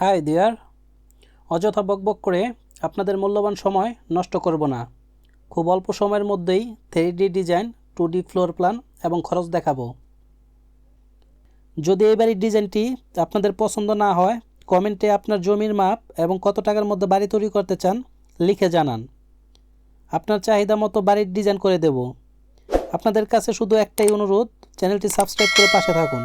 High দিয়ার অযথা বকবক করে আপনাদের মূল্যবান সময় নষ্ট করব না। খুব অল্প সময়ের মধ্যেই three D design two D floor plan এবং খরচ দেখাবো। যদি এই বাড়ির ডিজাইনটি আপনাদের পছন্দ না হয়, কমেন্টে আপনার জমির মাপ এবং কত টাকার মধ্যে বাড়ি তৈরি করতে চান লিখে জানান। আপনার চাহিদা মতো বাড়ির ডিজাইন করে দেব। আপনাদের কাছে শুধু একটাই অনুরোধ, চ্যানেলটি সাবস্ক্রাইব করে পাশে থাকুন।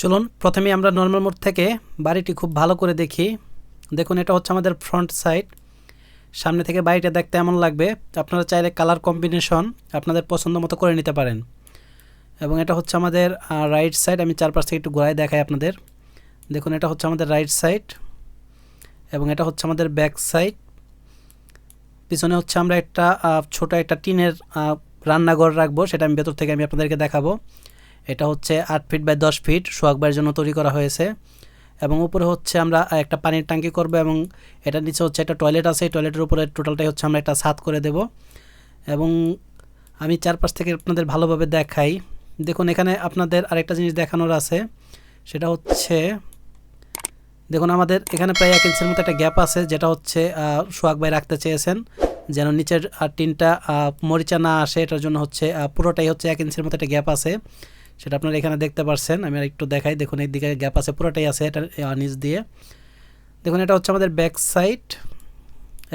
চলুন প্রথমে আমরা নর্মাল মোড থেকে বাড়িটি খুব ভালো করে দেখি। দেখুন, এটা হচ্ছে আমাদের ফ্রন্ট সাইড সামনে থেকে বাড়িটা দেখতে এমন লাগবে, আপনারা চাইলে কালার কম্বিনেশন আপনাদের পছন্দ মতো করে নিতে পারেন। এবং এটা হচ্ছে আমাদের রাইট সাইড আমি চারপাশ থেকে একটু ঘোরায় দেখাই আপনাদের। দেখুন, এটা হচ্ছে আমাদের রাইট সাইড এবং এটা হচ্ছে আমাদের ব্যাক সাইড পিছনে হচ্ছে আমরা একটা ছোট একটা টিনের রান্নাঘর রাখব, সেটা আমি ভেতর থেকে আমি আপনাদেরকে দেখাবো। এটা হচ্ছে আট ফিট বাই দশ ফিট সোয়াগবার জন্য তৈরি করা হয়েছে এবং উপরে হচ্ছে আমরা একটা পানির ট্যাঙ্কি করব এবং এটার নিচে হচ্ছে একটা টয়লেট আছে, এই টয়লেটের উপরে টোটালটাই হচ্ছে আমরা একটা ছাদ করে দেব এবং আমি চারপাশ থেকে আপনাদের ভালোভাবে দেখাই। দেখুন, এখানে আপনাদের আরেকটা জিনিস দেখানোর আছে, সেটা হচ্ছে, দেখুন, আমাদের এখানে প্রায় এক ইঞ্চের মতো একটা গ্যাপ আছে, যেটা হচ্ছে সোহাগ ভাই রাখতে চেয়েছেন, যেন নিচের টিনটা মরিচা না আসে, এটার জন্য হচ্ছে পুরোটাই হচ্ছে এক ইঞ্চের মতো একটা গ্যাপ আছে। সেটা আপনারা এখানে দেখতে পারছেন। আমি আর একটু দেখাই। দেখুন, এই দিকে গ্যাপ আছে, পুরোটাই আছে এটা নিচ দিয়ে। দেখুন, এটা হচ্ছে আমাদের ব্যাক সাইড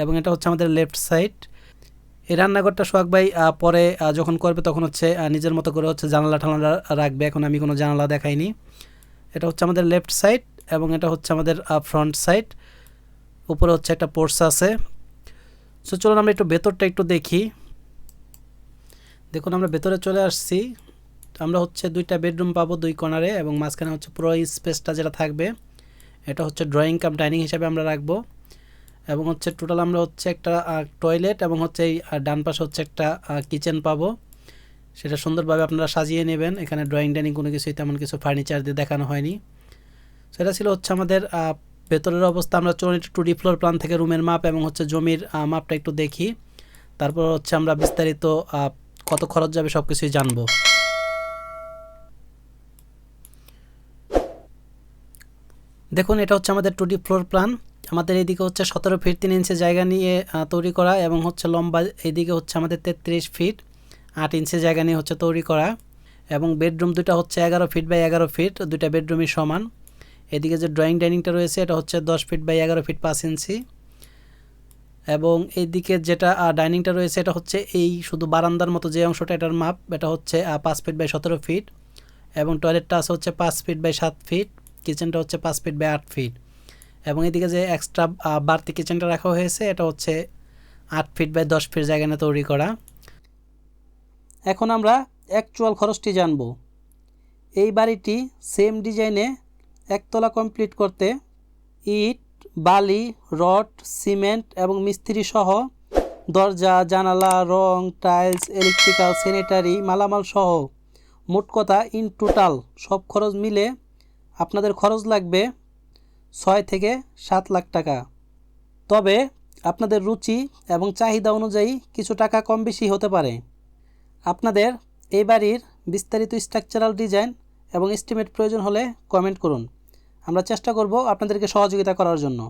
এবং এটা হচ্ছে আমাদের লেফট সাইড এই রান্নাঘরটা সোহাগ ভাই পরে যখন করবে তখন হচ্ছে নিজের মতো করে হচ্ছে জানালা টানালা রাখবে। এখন আমি কোনো জানালা দেখাইনি। এটা হচ্ছে আমাদের লেফট সাইড এবং এটা হচ্ছে আমাদের ফ্রন্ট সাইড উপরে হচ্ছে একটা পোর্স আছে। সো চলুন আমরা একটু ভেতরটা একটু দেখি। দেখুন, আমরা ভেতরে চলে আসছি। আমরা হচ্ছে দুইটা বেডরুম পাবো দুই কর্নারে এবং মাঝখানে হচ্ছে পুরো স্পেসটা যেটা থাকবে, এটা হচ্ছে ড্রয়িং কাম ডাইনিং হিসাবে আমরা রাখব। এবং হচ্ছে টোটাল আমরা হচ্ছে একটা টয়লেট এবং হচ্ছে এই ডান পাশে হচ্ছে একটা কিচেন পাবো। সেটা সুন্দরভাবে আপনারা সাজিয়ে নেবেন। এখানে ড্রয়িং, ডাইনিং কোনো কিছুই তেমন কিছু ফার্নিচার দিয়ে দেখানো হয়নি। সেটা ছিল হচ্ছে আমাদের ভেতরের অবস্থা। আমরা চলুন একটু টু ডি ফ্লোর প্ল্যান থেকে রুমের মাপ এবং হচ্ছে জমির মাপটা একটু দেখি। তারপর হচ্ছে আমরা বিস্তারিত কত খরচ যাবে সব কিছুই জানব। দেখুন, এটা হচ্ছে আমাদের টু ডি ফ্লোর প্ল্যান আমাদের এইদিকে হচ্ছে সতেরো ফিট তিন ইঞ্চি জায়গা নিয়ে তৈরি করা এবং হচ্ছে লম্বা এইদিকে হচ্ছে আমাদের তেত্রিশ ফিট আট ইঞ্চি জায়গা নিয়ে হচ্ছে তৈরি করা। এবং বেডরুম দুটা হচ্ছে এগারো ফিট বাই এগারো ফিট দুইটা বেডরুমই সমান। এদিকে যে ড্রয়িং ডাইনিংটা রয়েছে, এটা হচ্ছে দশ ফিট বাই এগারো ফিট পাঁচ ইঞ্চি এবং এইদিকে যেটা ডাইনিংটা রয়েছে, এটা হচ্ছে এই শুধু বারান্দার মতো যে অংশটা, এটার মাপ, এটা হচ্ছে পাঁচ ফিট বাই সতেরো ফিট এবং টয়লেটটা আছে হচ্ছে পাঁচ ফিট বাই সাত ফিট কিচেনটা হচ্ছে পাঁচ ফিট বাই আট ফিট। এবং এদিকে যে এক্সট্রা বাড়তি কিচেনটা রাখা হয়েছে, এটা হচ্ছে আট ফিট বাই দশ ফিট জায়গা তৈরি করা। এখন আমরা অ্যাকচুয়াল খরচটি জানব। এই বাড়িটি সেম ডিজাইনে একতলা কমপ্লিট করতে ইট, বালি, রড, সিমেন্ট এবং মিস্ত্রি সহ দরজা, জানালা, রং টাইলস ইলেকট্রিক্যাল স্যানিটারি মালামাল সহ মোট কথা ইন টোটাল সব খরচ মিলে আপনাদের খরচ লাগবে ছয় থেকে সাত লাখ টাকা। তবে আপনাদের রুচি এবং চাহিদা অনুযায়ী কিছু টাকা কম বেশি হতে পারে। আপনাদের এই বাড়ির বিস্তারিত স্ট্রাকচারাল ডিজাইন এবং এস্টিমেট প্রয়োজন হলে কমেন্ট করুন। আমরা চেষ্টা করব আপনাদেরকে সহযোগিতা করার জন্য।